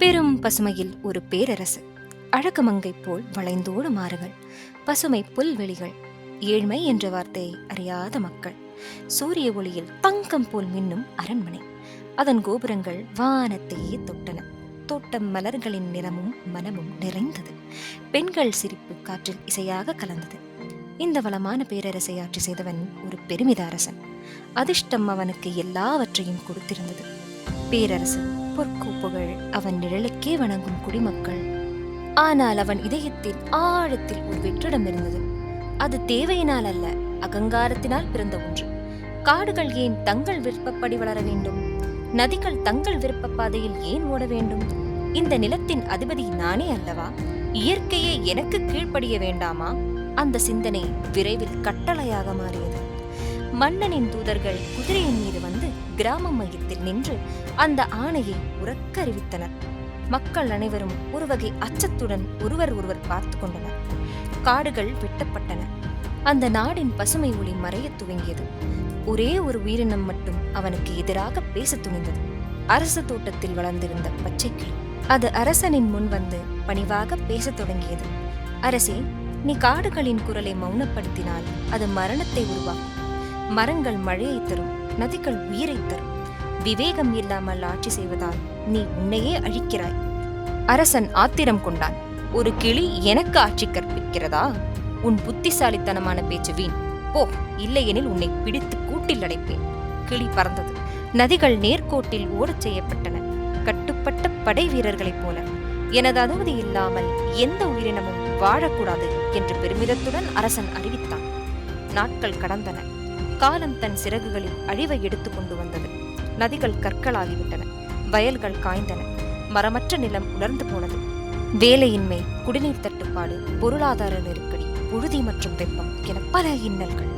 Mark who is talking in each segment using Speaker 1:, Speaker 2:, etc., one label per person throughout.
Speaker 1: பெரும் பசுமையில் ஒரு பேரரசு. அழகமங்கை போல் வளைந்தோடு மாறுகள். பசுமை புல்வெளிகள். ஏழ்மை என்ற வார்த்தையை அறியாத மக்கள். சூரிய ஒளியில் தங்கம் போல் மின்னும் அரண்மனை. அதன் கோபுரங்கள் வானத்தையே தொட்டன. தோட்டம் மலர்களின் நிறமும் மனமும் நிறைந்தது. பெண்கள் சிரிப்பு காற்றில் இசையாக கலந்தது. இந்த வளமான பேரரசை ஆட்சி செய்தவன் ஒரு பெருமித அரசன். அதிர்ஷ்டம் அவனுக்கு எல்லாவற்றையும் கொடுத்திருந்தது. பேரரசு. பொற்கோப்புகள் அவன் நிழலுக்கே வணங்கும் குடிமக்கள். ஆனால் அவன் இதயத்தில் ஆழத்தில் ஒரு வெற்றிடம் இருந்தது. அது தேவையினால் அல்ல அகங்காரத்தினால் பிறந்த ஒன்று. காடுகள் ஏன் தங்கள் விருப்பப்படி வளர வேண்டும்? நதிகள் தங்கள் விருப்ப பாதையில் ஏன் ஓட வேண்டும்? இந்த நிலத்தின் அதிபதி நானே அல்லவா? இயற்கையே எனக்கு கீழ்ப்படிய வேண்டாமா? அந்த சிந்தனை விரைவில் கட்டளையாக மாறியது. மன்னனின் தூதர்கள் குதிரையின் மீது வந்து கிராம மையத்தில் நின்று அந்த ஆணையை உறக்க அறிவித்தனர் மக்கள் அனைவரும் ஒரு வகை அச்சத்துடன் ஒருவர் ஒருவர் பார்த்து கொண்டனர். காடுகள் வெட்டப்பட்டன. அந்த நாடின் பசுமை ஒளி மறையத் துவங்கியது. ஒரே ஒரு உயிரினம் மட்டும் அவனுக்கு எதிராக பேசத் துணிந்தது. அரச தோட்டத்தில் வளர்ந்திருந்த பச்சை கிளி. அது அரசனின் முன் வந்து பணிவாக பேசத் தொடங்கியது. அரசே நீ காடுகளின் குரலை மௌனப்படுத்தினால் அது மரணத்தை உருவாக்கும். மரங்கள் மழையை தரும். நதிகள் உயிரை தரும். விவேகம் இல்லாமல் ஆட்சி செய்வதால் நீ உன்னையே அழிக்கிறாய். அரசன் ஆத்திரம் கொண்டான். ஒரு கிளி எனக்கு ஆட்சி கற்பிக்கிறதா? உன் புத்திசாலித்தனமான பேச்சு வீண். போ இல்லையெனில் உன்னை பிடித்து கூட்டில் அடைப்பேன். கிளி பறந்தது. நதிகள் நேர்கோட்டில் ஓடச் செய்யப்பட்டன. கட்டுப்பட்ட படை வீரர்களைப் போல. எனது அனுமதி இல்லாமல் எந்த உயிரினமும் வாழக்கூடாது என்று பெருமிதத்துடன் அரசன் அறிவித்தான். நாட்கள் கடந்தன. காலம் தன் சிறகுகளில் அழிவை எடுத்து கொண்டு வந்தது. நதிகள் கற்களாகிவிட்டன வயல்கள் காய்ந்தன மரமற்ற நிலம் உலர்ந்து போனது. வேலையின்மை குடிநீர் தட்டுப்பாடு பொருளாதார நெருக்கடி புழுதி மற்றும் வெப்பம் என பல இன்னல்கள்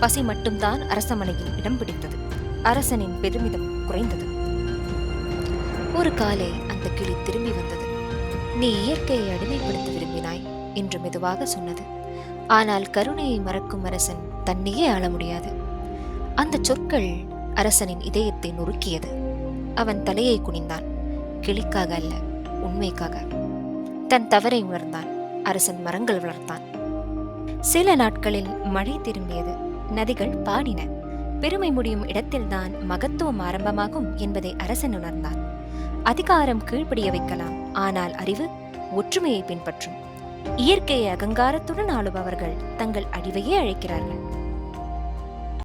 Speaker 1: பசி மட்டும்தான் அரசமனையில் இடம் பிடித்தது. அரசனின் பெருமிதம் குறைந்தது. ஒரு காலை அந்த கிளி திரும்பி வந்தது. நீ இயற்கையை அடிமைப்படுத்த விரும்பினாய் என்று மெதுவாக சொன்னது. ஆனால் கருணையை மறக்கும் அரசன் தன்னையே ஆள முடியாது. அந்த சொற்கள் அரசனின் இதயத்தை நொறுக்கியது. அவன் தலையை குனிந்தான். கிளிக்காக அல்ல உண்மைக்காக. தன் தவறை உணர்ந்தான். அரசன் மரங்கள் வளர்த்தான். சில நாட்களில் மழை திரும்பியது. நதிகள் பாடின. பெருமை முடியும் இடத்தில்தான் மகத்துவம் ஆரம்பமாகும் என்பதை அரசன் உணர்ந்தான். அதிகாரம் கீழ்ப்படிய வைக்கலாம். ஆனால் அறிவு ஒற்றுமையை பின்பற்றும். இயற்கையை அகங்காரத்துடன் ஆளுபவர்கள் தங்கள் அழிவையே அழைக்கிறார்கள்.